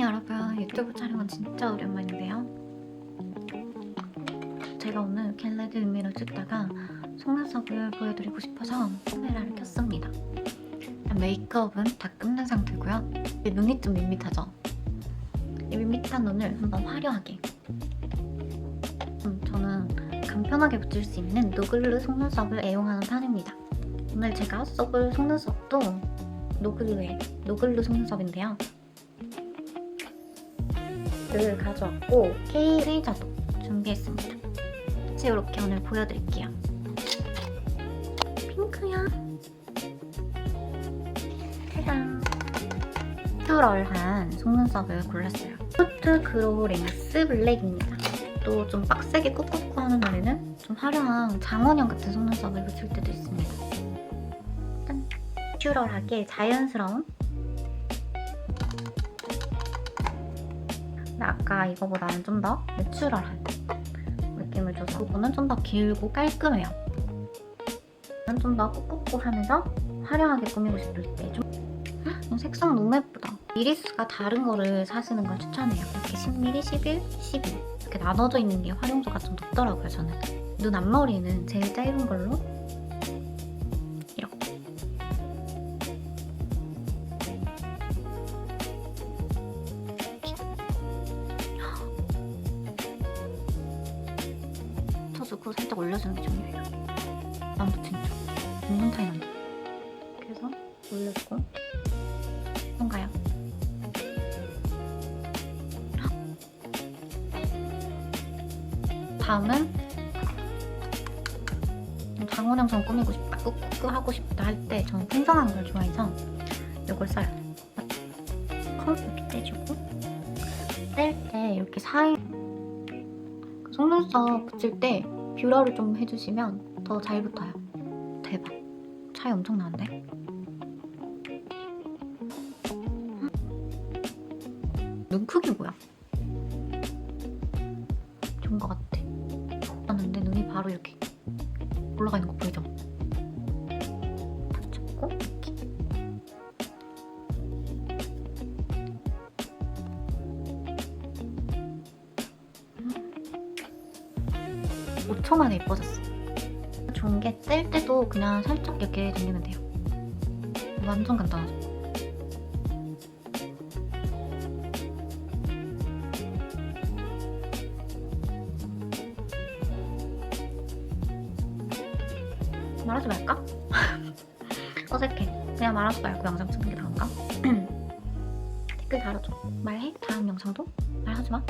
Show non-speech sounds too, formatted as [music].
네 여러분. 유튜브 촬영은 진짜 오랜만인데요. 제가 오늘 겟레드 의미를 찍다가 속눈썹을 보여드리고 싶어서 카메라를 켰습니다. 메이크업은 다 끝난 상태고요. 눈이 좀 밋밋하죠? 이 밋밋한 눈을 한번 화려하게. 음, 저는 간편하게 붙일 수 있는 노글루 속눈썹을 애용하는 편입니다. 오늘 제가 써볼 속눈썹도 노글루의 노글루 속눈썹인데요 를 가져왔고 K 레이저도 준비했습니다. 이제 이렇게 오늘 보여드릴게요. 핑크야. 짜잔. 퓨럴한 속눈썹을 골랐어요. 포트 그로우 랭스 블랙입니다. 또 좀 빡세게 꾹꾹꾹 하는 날에는 좀 화려한 장원영 같은 속눈썹을 붙일 때도 있습니다. 짠. 퓨럴하게 자연스러운 근데 아까 이거보다는 좀 더 내추럴한 느낌을 줘서 이거는 좀 더 길고 깔끔해요. 좀 더 꾹꾹꾹 하면서 화려하게 꾸미고 싶을 때좀 색상 너무 예쁘다. 이리스가 다른 거를 사시는 걸 추천해요. 이렇게 10mm, 11, 11 이렇게 나눠져 있는 게 활용도가 좀 높더라고요, 저는. 눈 앞머리는 제일 짧은 걸로 쳐주고 살짝 올려주는 게 중요해요. 남도 진짜 완전 차이 난다. 그래서 올려주고 뭔가요? 다음은 장원영처럼 꾸미고 싶다, 꾹꾹 하고 싶다 할 때 저는 풍성한 걸 좋아해서 이걸 써요. 컬 이렇게 떼주고 뗄 때 이렇게 사이 그 속눈썹 붙일 때 뷰러를 좀 해주시면 더 잘 붙어요. 대박. 차이 엄청 나는데? 눈 크기 뭐야? 좋은 것 같아. 봤는데 눈이 바로 이렇게 올라가 있는 거 보이죠? 딱 잡고 5초 만에 예뻐졌어. 좋은 게뗄 때도 그냥 살짝 이렇게 돌리면 돼요. 완전 간단하죠. 말하지 말까? [laughs] 어색해. 그냥 말하지 말고 영상 찍는 게 나은가? [clears throat] 댓글 달아줘. 말해? 다음 영상도? 말하지 마.